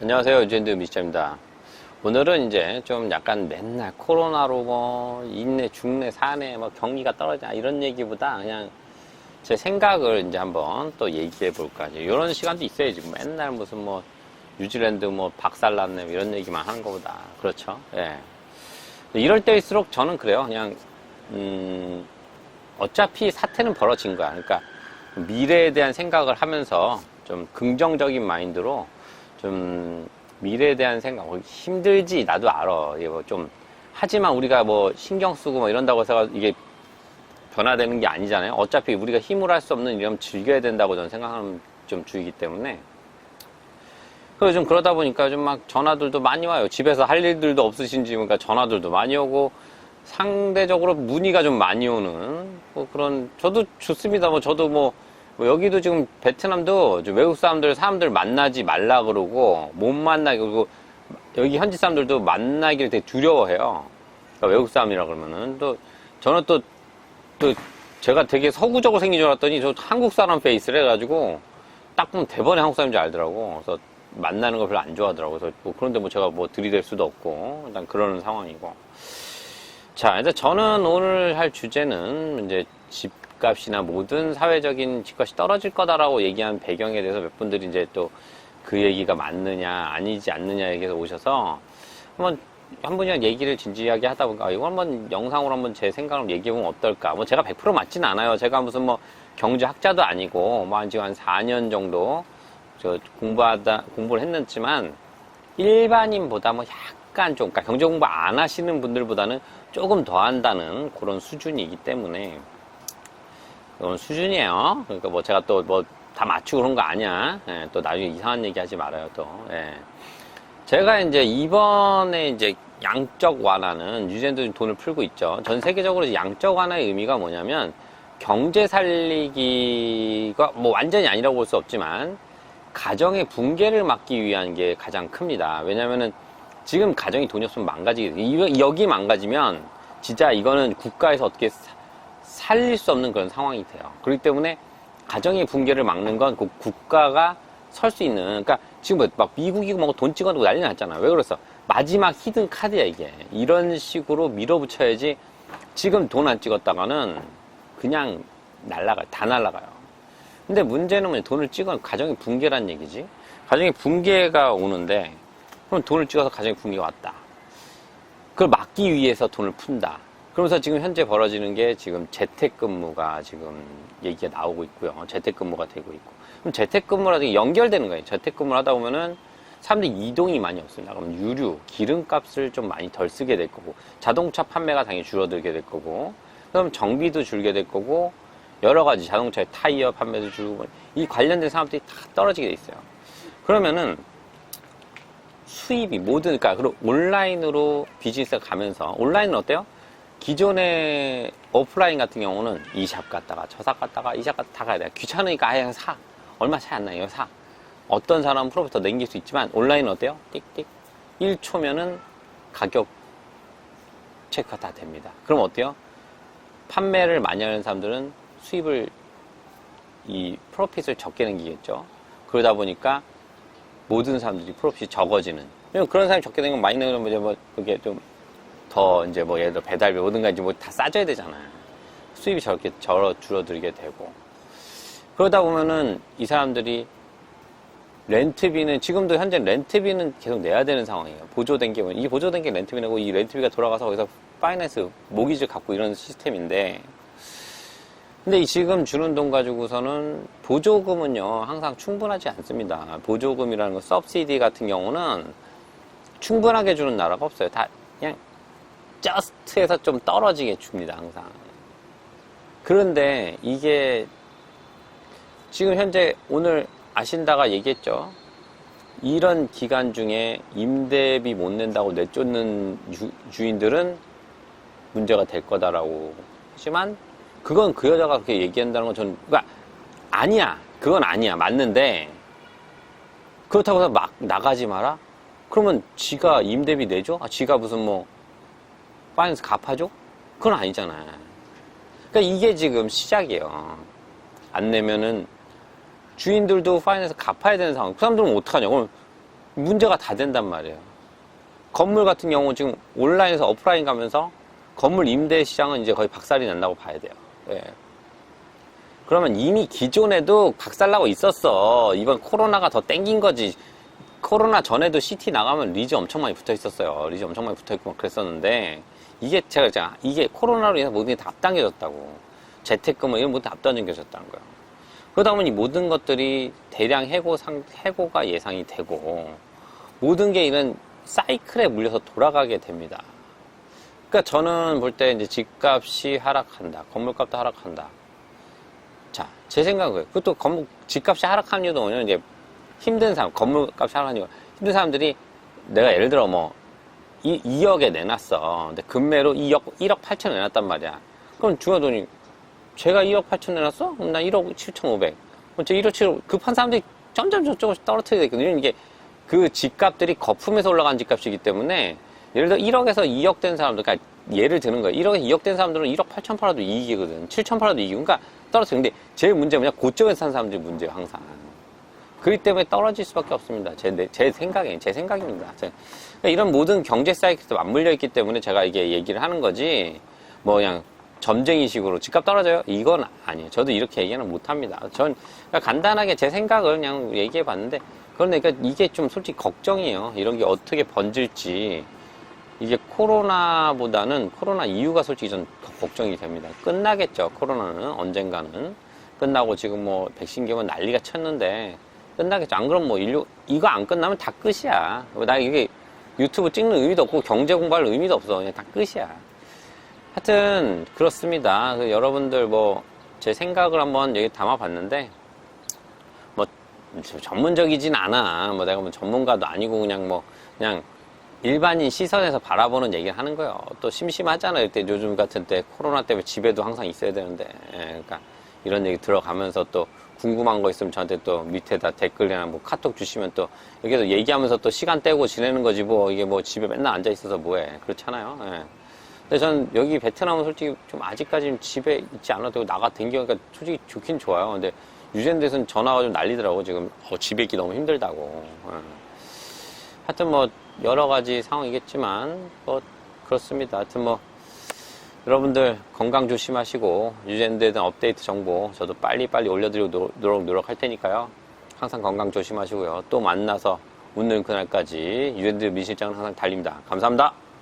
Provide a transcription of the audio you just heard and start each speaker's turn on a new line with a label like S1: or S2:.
S1: 안녕하세요. 유젠드 미시자입니다. 오늘은 이제 좀 약간 맨날 코로나로 뭐 인내, 죽내, 사내, 뭐 경기가 떨어지냐 이런 얘기보다 그냥 제 생각을 이제 한번 또 얘기해 볼까. 이런 시간도 있어야지. 맨날 무슨 뭐 뉴질랜드 뭐 박살났네 뭐 이런 얘기만 하는 것보다. 그렇죠. 예. 이럴 때일수록 저는 그래요. 그냥, 음, 어차피 사태는 벌어진 거야. 그러니까 미래에 대한 생각을 하면서 좀 긍정적인 마인드로 좀 미래에 대한 생각 뭐 힘들지 나도 알아. 이게 뭐좀 하지만 우리가 뭐 신경 쓰고 뭐 이런다고 해서 이게 변화되는 게 아니잖아요. 어차피 우리가 힘을 할수 없는 일이면 즐겨야 된다고 저는 생각하는 좀 주의기 때문에. 그래서 좀 그러다 보니까 좀 막 전화들도 많이 와요. 집에서 할 일들도 없으신지 그러니까 전화들도 많이 오고 상대적으로 문의가 좀 많이 오는 뭐 그런 저도 좋습니다. 뭐 저도 뭐 뭐 여기도 지금 베트남도 좀 외국 사람들 사람들 만나지 말라 그러고 못 만나게 그러고 여기 현지 사람들도 만나기를 되게 두려워해요. 그러니까 외국 사람이라 그러면은 또 저는 또또 제가 되게 서구적으로 생긴 줄 알았더니 저 한국 사람 페이스를 해가지고 딱 보면 대번에 한국 사람인 줄 알더라고. 그래서 만나는 걸 별로 안 좋아하더라고. 그래서 뭐 그런데 뭐 제가 뭐 들이댈 수도 없고 일단 그러는 상황이고. 자, 이제 저는 오늘 할 주제는 이제 집 값이나 모든 사회적인 집값이 떨어질 거다라고 얘기한 배경에 대해서 몇 분들이 이제 또 그 얘기가 맞느냐, 아니지 않느냐 얘기해서 오셔서 한번 한 분이랑 얘기를 진지하게 하다 보니까 아, 이거 한번 영상으로 한번 제 생각을 얘기해 보면 어떨까. 뭐 제가 100% 맞진 않아요. 제가 무슨 뭐 경제학자도 아니고 뭐한 지금 한 4년 정도 저 공부하다, 공부를 했는지만 일반인보다 뭐 약간 좀, 그러니까 경제 공부 안 하시는 분들보다는 조금 더 한다는 그런 수준이기 때문에 그런 수준이에요. 그러니까 뭐 제가 또 뭐 다 맞추고 그런 거 아니야. 예, 또 나중에 이상한 얘기 하지 말아요, 또. 예. 제가 이제 이번에 이제 양적 완화는 뉴질랜드 돈을 풀고 있죠. 전 세계적으로 양적 완화의 의미가 뭐냐면 경제 살리기가 뭐 완전히 아니라고 볼 수 없지만 가정의 붕괴를 막기 위한 게 가장 큽니다. 왜냐면은 지금 가정이 돈이 없으면. 이- 여기 망가지면 진짜 이거는 국가에서 어떻게 사- 살릴 수 없는 그런 상황이 돼요. 그렇기 때문에 가정의 붕괴를 막는 건 그 국가가 설 수 있는 그러니까 지금 뭐막 미국이고 뭐돈 찍어놓고 난리 났잖아. 왜 그랬어? 마지막 히든 카드야 이게. 이런 식으로 밀어붙여야지 지금 돈 안 찍었다가는 그냥 날라가요. 다 날라가요. 근데 문제는 뭐냐 돈을 찍어 가정의 붕괴란 얘기지. 가정의 붕괴가 오는데 그럼 돈을 찍어서 가정의 붕괴가 왔다. 그걸 막기 위해서 돈을 푼다. 그러면서 지금 현재 벌어지는 게 지금 재택근무가 지금 얘기가 나오고 있고요. 재택근무가 되고 있고. 그럼 재택근무라든지 연결되는 거예요. 재택근무를 하다 보면은 사람들이 이동이 많이 없습니다. 그럼 유류, 기름값을 좀 많이 덜 쓰게 될 거고, 자동차 판매가 당연히 줄어들게 될 거고, 그럼 정비도 줄게 될 거고, 여러 가지 자동차의 타이어 판매도 줄고, 이 관련된 사람들이 다 떨어지게 돼 있어요. 그러면은 수입이 모든 그러니까 그리고 온라인으로 비즈니스가 가면서 온라인은 어때요? 기존의 오프라인 같은 경우는 이 샵 갔다가 저 샵 갔다가 이 샵 갔다 다 가야 돼. 귀찮으니까 아예 그냥 사. 얼마 차이 안 나요. 사. 어떤 사람은 프로핏 더 남길 수 있지만 온라인은 어때요? 띡띡. 1초면은 가격 체크가 다 됩니다. 그럼 어때요? 판매를 많이 하는 사람들은 수입을 이 프로핏을 적게 남기겠죠. 그러다 보니까 모든 사람들이 프로핏이 적어지는. 그런 사람이 적게 되면 많이 내면 이제 뭐 그게 좀 더 이제 뭐 예를 들어 배달비 뭐든가 이제 뭐 다 싸줘야 되잖아요. 수입이 저렇게 절어 줄어들게 되고 그러다 보면은 이 사람들이 렌트비는 지금도 현재 렌트비는 계속 내야 되는 상황이에요. 보조된 게, 이 보조된 게 렌트비 내고 이 렌트비가 돌아가서 거기서 파이낸스, 모기지를 갖고 이런 시스템인데 근데 이 지금 주는 돈 가지고서는 보조금은요 항상 충분하지 않습니다. 보조금이라는 거 서브시디 같은 경우는 충분하게 주는 나라가 없어요. 다 그냥 저스트에서 좀 떨어지게 줍니다 항상. 그런데 이게 지금 현재 오늘 아신다가 얘기했죠. 이런 기간 중에 임대비 못 낸다고 내쫓는 주, 주인들은 문제가 될 거다라고 하지만 그건 그 여자가 그렇게 얘기한다는 건 저는 그러니까 아니야 그건 아니야 맞는데 그렇다고 해서 막 나가지 마라 그러면 지가 임대비 내줘 아 지가 무슨 뭐 파이낸스 갚아줘 그건 아니잖아 그러니까 이게 지금 시작이에요 안 내면은 주인들도 파이낸스 갚아야 되는 상황 그 사람들은 어떡하냐 그럼 문제가 다 된단 말이에요. 건물 같은 경우 지금 온라인에서 오프라인 가면서 건물 임대 시장은 이제 거의 박살이 난다고 봐야 돼요. 예. 그러면 이미 기존에도 박살나고 있었어. 이번 코로나가 더 땡긴 거지. 코로나 전에도 시티 나가면 리즈 엄청 많이 붙어 있었어요. 리즈 엄청 많이 붙어 있고 그랬었는데 이게 제가 제가 이게 코로나로 인해서 모든 게 다 앞당겨졌다고. 뭐 이런 모든 게 앞당겨졌다는 거예요. 그러다 보니 모든 것들이 대량 해고 상 해고가 예상이 되고 모든 게 이런 사이클에 물려서 돌아가게 됩니다. 그러니까 저는 볼 때 이제 집값이 하락한다. 건물값도 하락한다. 자, 제 생각은. 그것도 건물, 집값이 하락한 이유도 뭐냐면 이제 힘든 사람, 건물값이 하락한 이유가 힘든 사람들이 내가 예를 들어 뭐 2, 2억에 내놨어. 근데 금매로 2억, 1억 8천 내놨단 말이야. 그럼 중요하더니 제가 2억 8천 내놨어? 그럼 나 1억 7천 5백. 그럼 저 1억 7천 급한 사람들이 점점 저쪽으로 떨어뜨리게 되거든요. 이게 그 집값들이 거품에서 올라간 집값이기 때문에 예를 들어 1억에서 2억 된 사람들, 그러니까 예를 드는 거예요. 1억에서 2억 된 사람들은 1억 8천 팔아도 이익이거든. 7천 팔아도 이익. 그러니까 떨어뜨리는데 제일 문제는 뭐냐? 고점에서 산 사람들이 문제예요, 항상. 그렇기 때문에 떨어질 수밖에 없습니다. 제, 내- 제 생각에, 제 생각입니다. 제- 그러니까 이런 모든 경제 사이클도 맞물려 있기 때문에 제가 이게 얘기를 하는 거지, 뭐 그냥 점쟁이식으로 집값 떨어져요? 이건 아니에요. 저도 이렇게 얘기는 못 합니다. 전 그러니까 간단하게 제 생각을 그냥 얘기해 봤는데, 그러니까 이게 좀 솔직히 걱정이에요. 이런 게 어떻게 번질지. 이게 코로나보다는 코로나 이유가 솔직히 좀 걱정이 됩니다. 끝나겠죠. 코로나는 언젠가는 끝나고 지금 뭐 백신 개면 난리가 쳤는데 끝나겠죠. 안 그러면 뭐 인류 이거 안 끝나면 다 끝이야. 나 이게 유튜브 찍는 의미도 없고 경제 공부할 의미도 없어. 그냥 다 끝이야. 하여튼 그렇습니다. 그 여러분들 뭐 제 생각을 한번 여기 담아봤는데 뭐 전문적이진 않아. 뭐 내가 뭐 전문가도 아니고 그냥 뭐 그냥 일반인 시선에서 바라보는 얘기를 하는 거예요. 또 심심하잖아요. 이때 요즘 같은 때 코로나 때문에 집에도 항상 있어야 되는데. 예, 그러니까 이런 얘기 들어가면서 또 궁금한 거 있으면 저한테 또 밑에다 댓글이나 뭐 카톡 주시면 또 여기서 얘기하면서 또 시간 떼고 지내는 거지 뭐 이게 뭐 집에 맨날 앉아 있어서 뭐해. 그렇잖아요. 예. 근데 전 여기 베트남은 솔직히 좀 아직까지는 집에 있지 않아도 나가 댕기니까 솔직히 좋긴 좋아요. 근데 유젠데서는 전화가 좀 난리더라고 지금 어, 집에 있기 너무 힘들다고. 예. 하여튼 뭐 여러 가지 상황이겠지만 뭐 그렇습니다. 하여튼 뭐 여러분들 건강 조심하시고 유젠드에 업데이트 정보 저도 빨리빨리 올려드리도록 노력할 테니까요. 항상 건강 조심하시고요. 또 만나서 웃는 그날까지 유젠드 민실장은 항상 달립니다. 감사합니다.